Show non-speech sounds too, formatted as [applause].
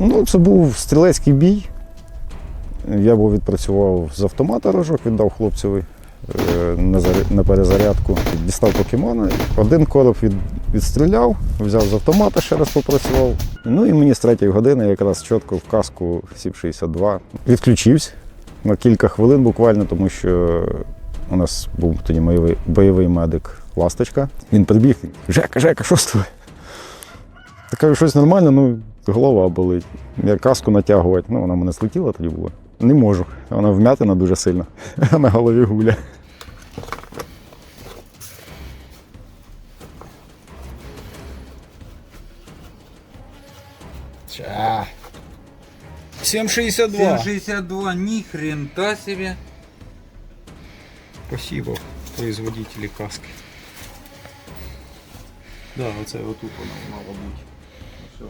Ну, це був стрілецький бій. Я був відпрацював з автомата рожок, віддав хлопцеві е, на, перезарядку. Дістав покемона. Один короб від, відстріляв, взяв з автомата, ще раз попрацював. Ну і мені з третьої години якраз чітко в каску сів 62. Відключився на кілька хвилин буквально, тому що у нас був тоді бойовий, бойовий медик Ласточка. Він прибіг. Жека, Жека, що з тобою? Кажу, щось нормально, ну голова болить. Я каску натягувати, ну вона мене злетіла тоді була. Не можу. Вона вм'ятина дуже сильно. [laughs] На голові гуля. Ча. 7,62. 7,62, ни хрента себе. Спасибо, производители каски. Да, оце отут вона мала бути. Все.